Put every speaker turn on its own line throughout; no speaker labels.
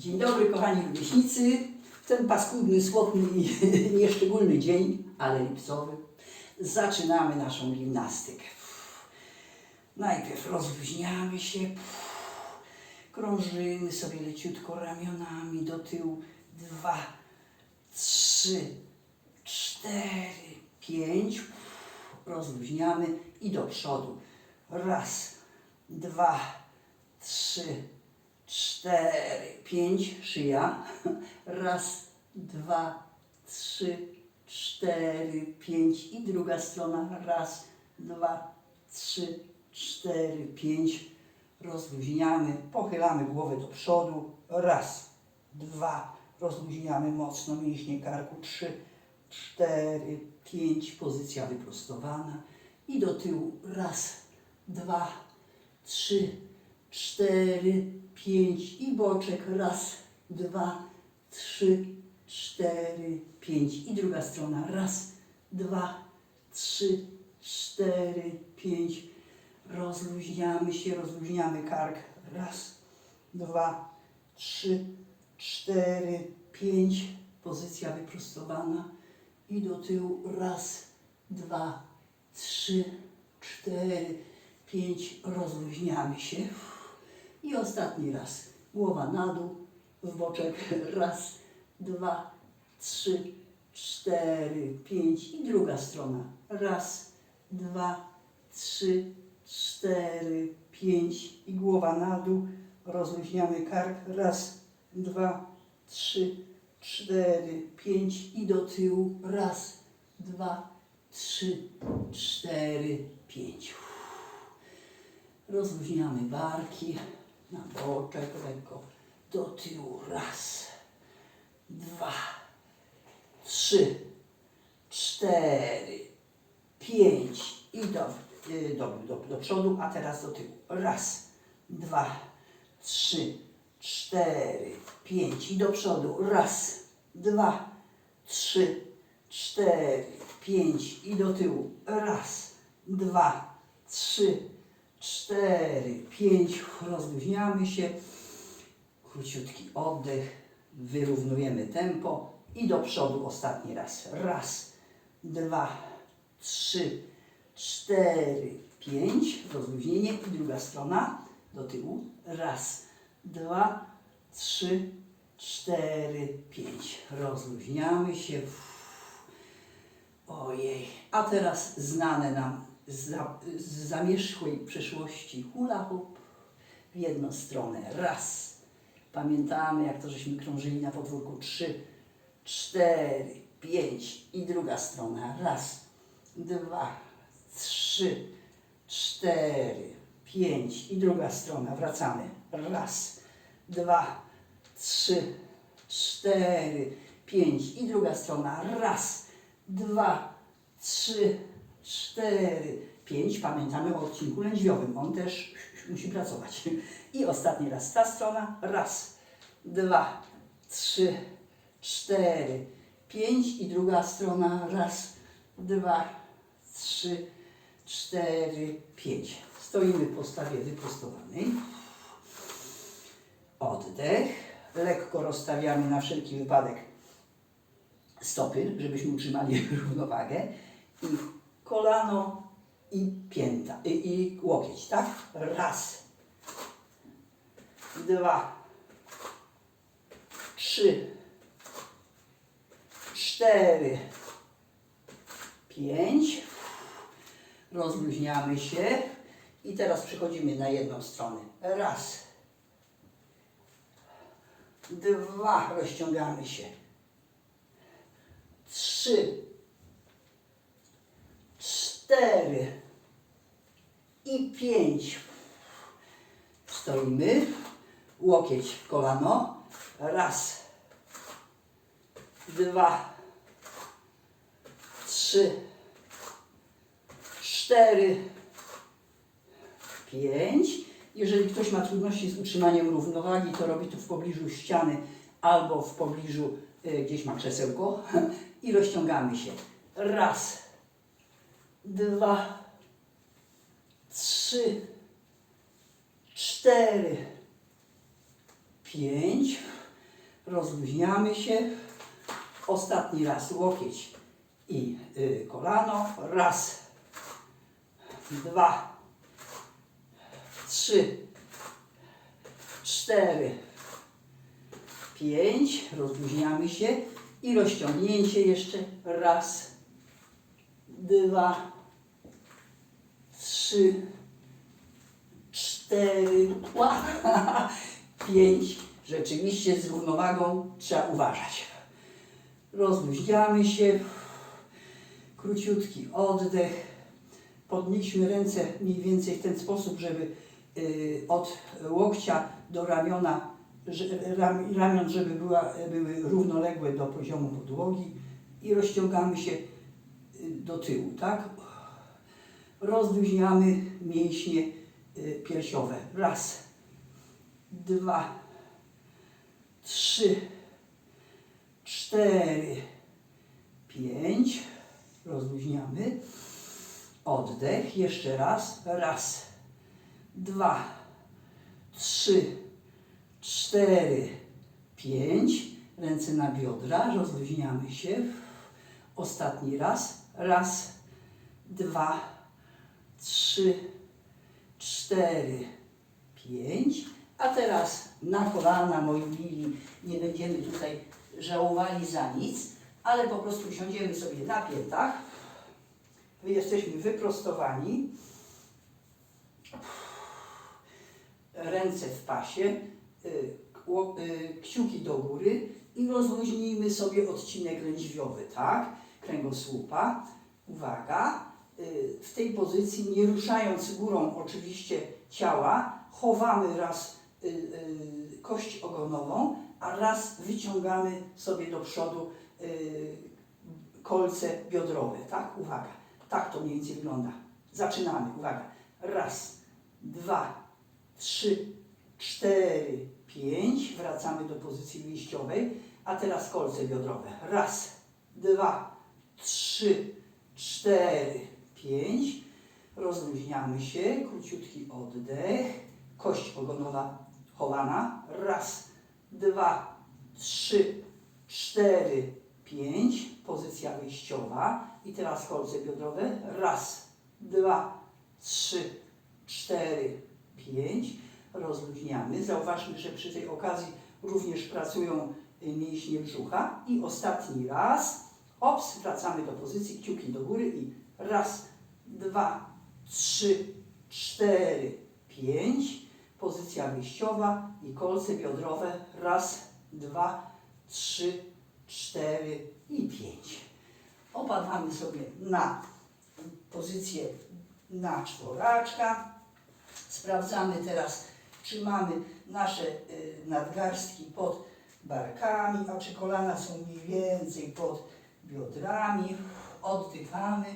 Dzień dobry kochani rówieśnicy. Ten paskudny, smutny i nieszczególny dzień, ale lipcowy, zaczynamy naszą gimnastykę. Najpierw rozluźniamy się, krążymy sobie leciutko ramionami do tyłu. Dwa, trzy, cztery, pięć. Rozluźniamy i do przodu. Raz, dwa, trzy, cztery, pięć, szyja. Raz, dwa, trzy, cztery, pięć i druga strona. Raz, dwa, trzy, cztery, pięć. Rozluźniamy, pochylamy głowę do przodu. Raz, dwa, rozluźniamy mocno mięśnie karku. Trzy, cztery, pięć, pozycja wyprostowana. I do tyłu. Raz, dwa, trzy, cztery, pięć i boczek. Raz, dwa, trzy, cztery, pięć i druga strona. Raz, dwa, trzy, cztery, pięć. Rozluźniamy się, rozluźniamy kark. Raz, dwa, trzy, cztery, pięć. Pozycja wyprostowana. I do tyłu. Raz, dwa, trzy, cztery, pięć. Rozluźniamy się. I ostatni raz. Głowa na dół, w boczek. Raz, dwa, trzy, cztery, pięć. I druga strona. Raz, dwa, trzy, cztery, pięć. I głowa na dół. Rozluźniamy kark. Raz, dwa, trzy, cztery, pięć. I do tyłu. Raz, dwa, trzy, cztery, pięć. Rozluźniamy barki na boczek, lekko do tyłu. Raz, dwa, trzy, cztery, pięć i do, y, do, do, do przodu, a teraz do tyłu. Raz, dwa, trzy, cztery, pięć i do przodu. Raz, dwa, trzy, cztery, pięć i do tyłu. Raz, dwa, trzy, cztery, pięć. Rozluźniamy się. Króciutki oddech. Wyrównujemy tempo i do przodu ostatni raz. Raz, dwa, trzy, cztery, pięć. Rozluźnienie i druga strona do tyłu. Raz, dwa, trzy, cztery, pięć. Rozluźniamy się. Ojej. A teraz znane nam z, za, z zamierzchłej przeszłości hula hoop w jedną stronę. Raz. Pamiętamy, jak to żeśmy krążyli na podwórku. Trzy, cztery, pięć i druga strona. Raz, dwa, trzy, cztery, pięć i druga strona. Wracamy. Raz, dwa, trzy, cztery, pięć i druga strona. Raz, dwa, trzy, cztery, pięć. Pamiętamy o odcinku lędźwiowym. On też musi pracować. I ostatni raz ta strona. Raz, dwa, trzy, cztery, pięć i druga strona. Raz, dwa, trzy, cztery, pięć. Stoimy w postawie wyprostowanej. Oddech. Lekko rozstawiamy na wszelki wypadek stopy, żebyśmy utrzymali równowagę. I kolano i pięta, i, i łokieć, tak? Raz, dwa, trzy, cztery, pięć. Rozluźniamy się i teraz przechodzimy na jedną stronę. Raz, dwa, rozciągamy się. Trzy, cztery i pięć. Stoimy, łokieć w kolano. Raz, dwa, trzy, cztery, pięć. Jeżeli ktoś ma trudności z utrzymaniem równowagi, to robi to w pobliżu ściany albo w pobliżu, y, gdzieś ma krzesełko i rozciągamy się. Raz, dwa, trzy, cztery, pięć. Rozluźniamy się. Ostatni raz łokieć i y, kolano. Raz, dwa, trzy, cztery, pięć. Rozluźniamy się i rozciągnięcie jeszcze. Raz, dwa, trzy, cztery, pięć. Rzeczywiście z równowagą trzeba uważać. Rozluźniamy się. Króciutki oddech. Podnieśmy ręce mniej więcej w ten sposób, żeby y, od łokcia do ramiona, ramion, żeby była, były równoległe do poziomu podłogi i rozciągamy się y, do tyłu, tak? Rozluźniamy mięśnie y, piersiowe. Raz, dwa, trzy, cztery, pięć. Rozluźniamy. Oddech. Jeszcze raz. Raz, dwa, trzy, cztery, pięć. Ręce na biodra. Rozluźniamy się. Ostatni raz. Raz, dwa, trzy, cztery, pięć. A teraz na kolana, moi mili, nie będziemy tutaj żałowali za nic, ale po prostu siądziemy sobie na piętach. Wy jesteśmy wyprostowani. Ręce w pasie, y, y, kciuki do góry i rozluźnijmy sobie odcinek lędźwiowy, tak? Kręgosłupa. Uwaga, w tej pozycji, nie ruszając górą oczywiście ciała, chowamy raz y, y, kość ogonową, a raz wyciągamy sobie do przodu y, kolce biodrowe, tak? Uwaga, tak to mniej więcej wygląda. Zaczynamy, uwaga. Raz, dwa, trzy, cztery, pięć. Wracamy do pozycji wyjściowej, a teraz kolce biodrowe. Raz, dwa, trzy, cztery, pięć. Rozluźniamy się, króciutki oddech, kość ogonowa chowana. Raz, dwa, trzy, cztery, pięć. Pozycja wyjściowa. I teraz kolce biodrowe. Raz, dwa, trzy, cztery, pięć. Rozluźniamy. Zauważmy, że przy tej okazji również pracują mięśnie brzucha. I ostatni raz. Ops, wracamy do pozycji, kciuki do góry i raz, dwa, trzy, cztery, pięć. Pozycja wyjściowa i kolce biodrowe. Raz, dwa, trzy, cztery i pięć. Opadamy sobie na pozycję na czworaczka. Sprawdzamy teraz, czy mamy nasze y, nadgarstki pod barkami, a czy kolana są mniej więcej pod biodrami. Oddychamy,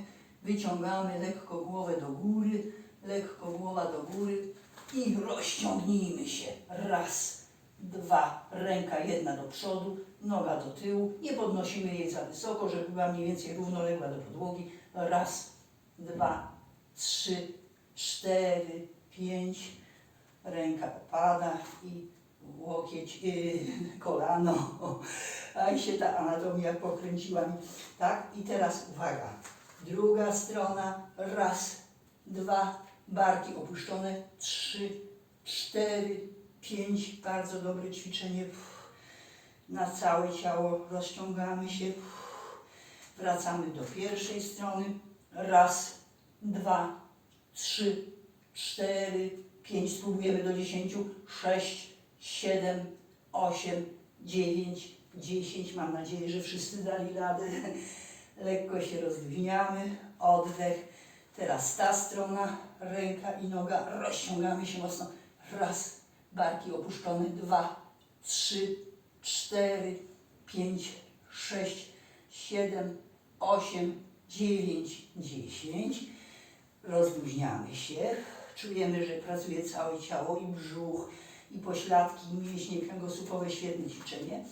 wyciągamy lekko głowę do góry, lekko głowa do góry i rozciągnijmy się. Raz, dwa, ręka jedna do przodu, noga do tyłu. Nie podnosimy jej za wysoko, żeby była mniej więcej równoległa do podłogi. Raz, dwa, trzy, cztery, pięć. Ręka opada i łokieć, yy, kolano. A i się ta anatomia pokręciła mi. Tak, i teraz uwaga. Druga strona. Raz, dwa, barki opuszczone. Trzy, cztery, pięć. Bardzo dobre ćwiczenie. Na całe ciało rozciągamy się. Wracamy do pierwszej strony. Raz, dwa, trzy, cztery, pięć. Spróbujemy do dziesięciu. Sześć, siedem, osiem, dziewięć, dziesięć. Mam nadzieję, że wszyscy dali radę. Lekko się rozluźniamy. Oddech. Teraz ta strona, ręka i noga. Rozciągamy się mocno. Raz, barki opuszczone. Dwa, trzy, cztery, pięć, sześć, siedem, osiem, dziewięć, dziesięć. Rozluźniamy się. Czujemy, że pracuje całe ciało i brzuch, i pośladki, i mięśnie kręgosłupowe. Świetne ćwiczenie.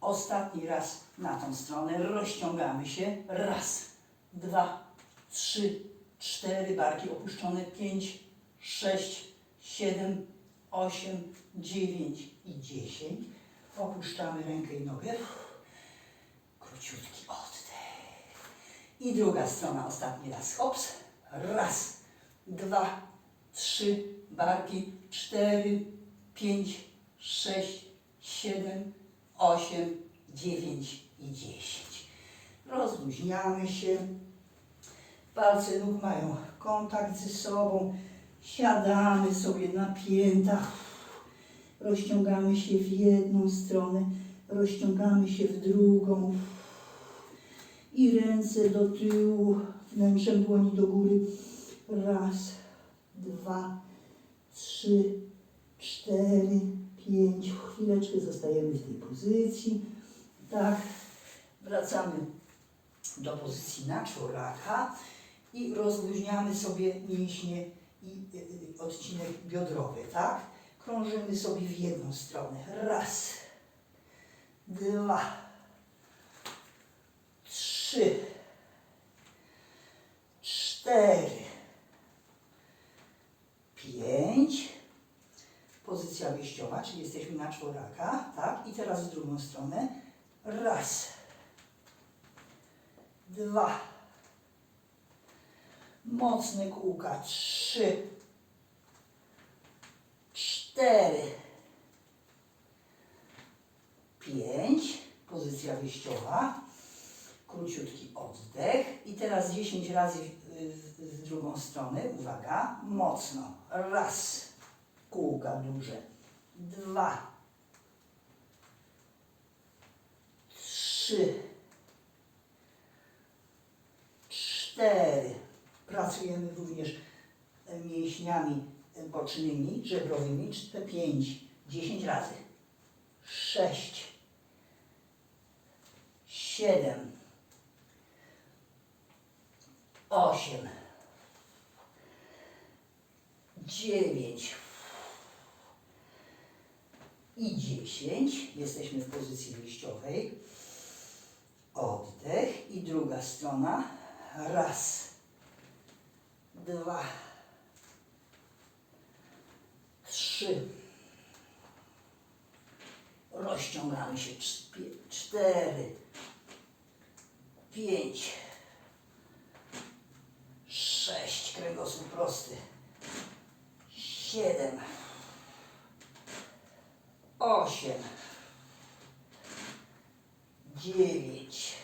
Ostatni raz na tą stronę. Rozciągamy się. Raz, dwa, trzy, cztery. Barki opuszczone. Pięć, sześć, siedem, osiem, dziewięć i dziesięć. Opuszczamy rękę i nogę. Króciutki oddech. I druga strona, ostatni raz. Hops. Raz, dwa, trzy, barki, cztery, pięć, sześć, siedem, osiem, dziewięć i dziesięć. Rozluźniamy się. Palce nóg mają kontakt ze sobą. Siadamy sobie na piętach. Rozciągamy się w jedną stronę, rozciągamy się w drugą. I ręce do tyłu, wnętrzem dłoni do góry. Raz, dwa, trzy, cztery, pięć. Chwileczkę zostajemy w tej pozycji. Tak, wracamy do pozycji na czworaka i rozluźniamy sobie mięśnie i y, y, odcinek biodrowy, tak? Krążymy sobie w jedną stronę. Raz, dwa, trzy, cztery, pięć. Czyli jesteśmy na czworaka, tak? I teraz w drugą stronę. Raz, dwa, mocne kółka, trzy, cztery, pięć, pozycja wyjściowa, króciutki oddech. I teraz 10 razy w drugą stronę, uwaga, mocno, raz, kółka duże, dwa, trzy, cztery. Pracujemy również mięśniami bocznymi, żebrowymi, czte- pięć, dziesięć razy. Sześć, siedem, osiem, dziewięć i dziesięć. Jesteśmy w pozycji wyjściowej. Oddech i druga strona. Raz, dwa, trzy. Rozciągamy się. Cztery, pięć, sześć. Kręgosłup prosty. Siedem, osiem, dziewięć,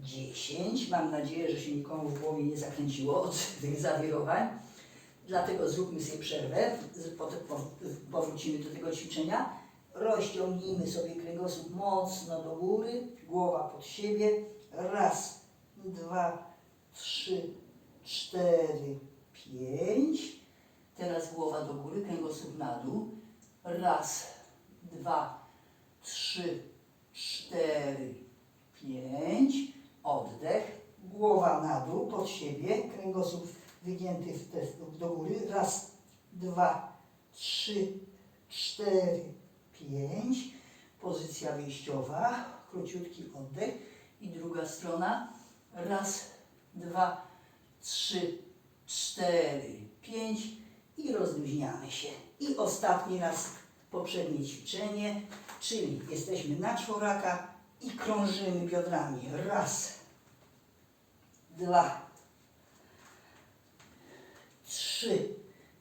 dziesięć. Mam nadzieję, że się nikomu w głowie nie zakręciło od tych zawirowań. Dlatego zróbmy sobie przerwę. Potem po- powrócimy do tego ćwiczenia. Rozciągnijmy sobie kręgosłup mocno do góry, głowa pod siebie. Raz, dwa, trzy, cztery, pięć. Teraz głowa do góry, kręgosłup na dół. Raz, dwa, trzy, cztery, pięć. Oddech. Głowa na dół, pod siebie. Kręgosłup wygięty w te, do góry. Raz, dwa, trzy, cztery, pięć. Pozycja wyjściowa. Króciutki oddech. I druga strona. Raz, dwa, trzy, cztery, pięć. I rozluźniamy się. I ostatni raz poprzednie ćwiczenie, czyli jesteśmy na czworaka i krążymy biodrami. Raz, dwa, trzy.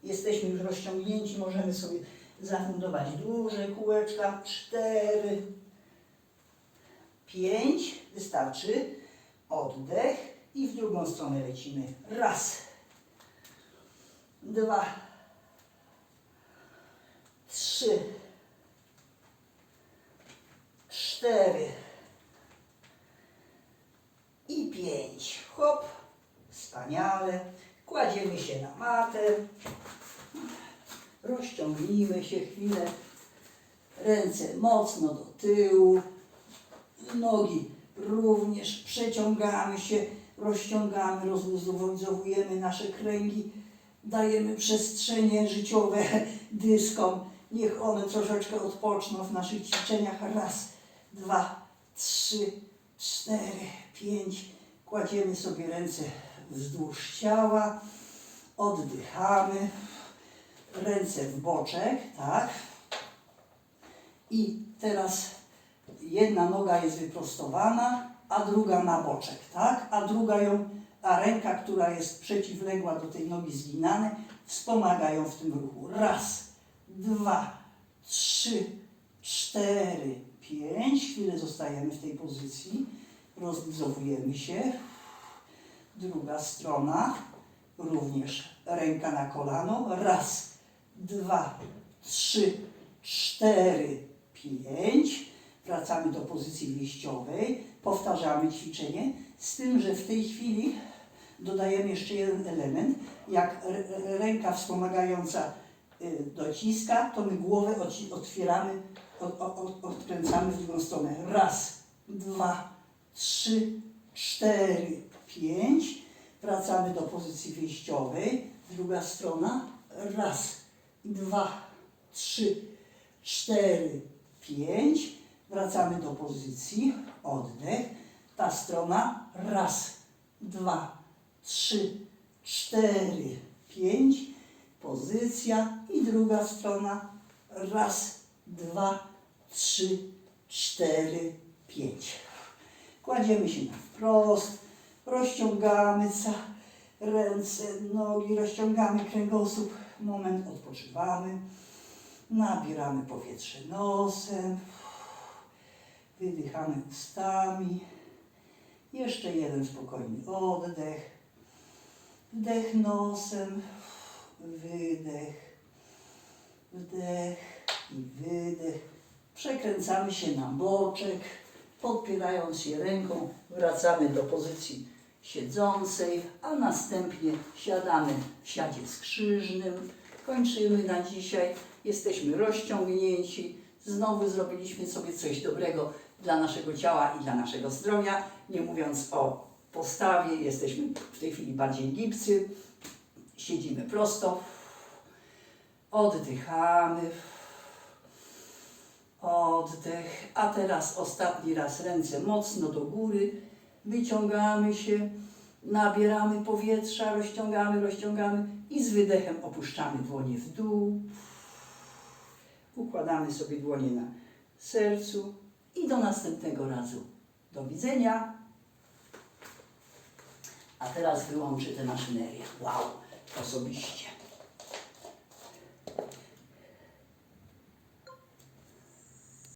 Jesteśmy już rozciągnięci, możemy sobie zafundować duże kółeczka. Cztery, pięć. Wystarczy. Oddech i w drugą stronę lecimy. Raz, dwa, trzy, cztery i pięć. Hop, wspaniale. Kładziemy się na matę. Rozciągnijmy się chwilę. Ręce mocno do tyłu. Nogi również przeciągamy się, rozciągamy, rozluzowujemy nasze kręgi. Dajemy przestrzenie życiowe dyskom. Niech one troszeczkę odpoczną w naszych ćwiczeniach. Raz, dwa, trzy, cztery, pięć. Kładziemy sobie ręce wzdłuż ciała. Oddychamy. Ręce w boczek, tak? I teraz jedna noga jest wyprostowana, a druga na boczek, tak? A druga ją, a ręka, która jest przeciwległa do tej nogi zginane, wspomaga ją w tym ruchu. Raz, dwa, trzy, cztery, pięć. Chwilę zostajemy w tej pozycji. Rozluzowujemy się. Druga strona, również ręka na kolano. Raz, dwa, trzy, cztery, pięć. Wracamy do pozycji wyjściowej. Powtarzamy ćwiczenie. Z tym, że w tej chwili dodajemy jeszcze jeden element. Jak ręka wspomagająca dociska, to my głowę otwieramy, od, od, od, odkręcamy w drugą stronę. Raz, dwa, trzy, cztery, pięć. Wracamy do pozycji wyjściowej. Druga strona. Raz, dwa, trzy, cztery, pięć. Wracamy do pozycji. Oddech. Ta strona. Raz, dwa, trzy, cztery, pięć. Pozycja. I druga strona. Raz, dwa, trzy, cztery, pięć. Kładziemy się na wprost, rozciągamy ręce, nogi, rozciągamy kręgosłup, moment odpoczywamy, nabieramy powietrze nosem, wydychamy ustami, jeszcze jeden spokojny oddech, wdech nosem, wydech, wdech i wydech. Przekręcamy się na boczek, podpierając się ręką, wracamy do pozycji siedzącej, a następnie siadamy w siadzie skrzyżnym. Kończymy na dzisiaj. Jesteśmy rozciągnięci. Znowu zrobiliśmy sobie coś dobrego dla naszego ciała i dla naszego zdrowia. Nie mówiąc o postawie, jesteśmy w tej chwili bardziej gibcy. Siedzimy prosto. Oddychamy. Oddech. A teraz ostatni raz ręce mocno do góry. Wyciągamy się, nabieramy powietrza, rozciągamy, rozciągamy i z wydechem opuszczamy dłonie w dół. Układamy sobie dłonie na sercu i do następnego razu. Do widzenia. A teraz wyłączę tę maszynerię. Wow, osobiście.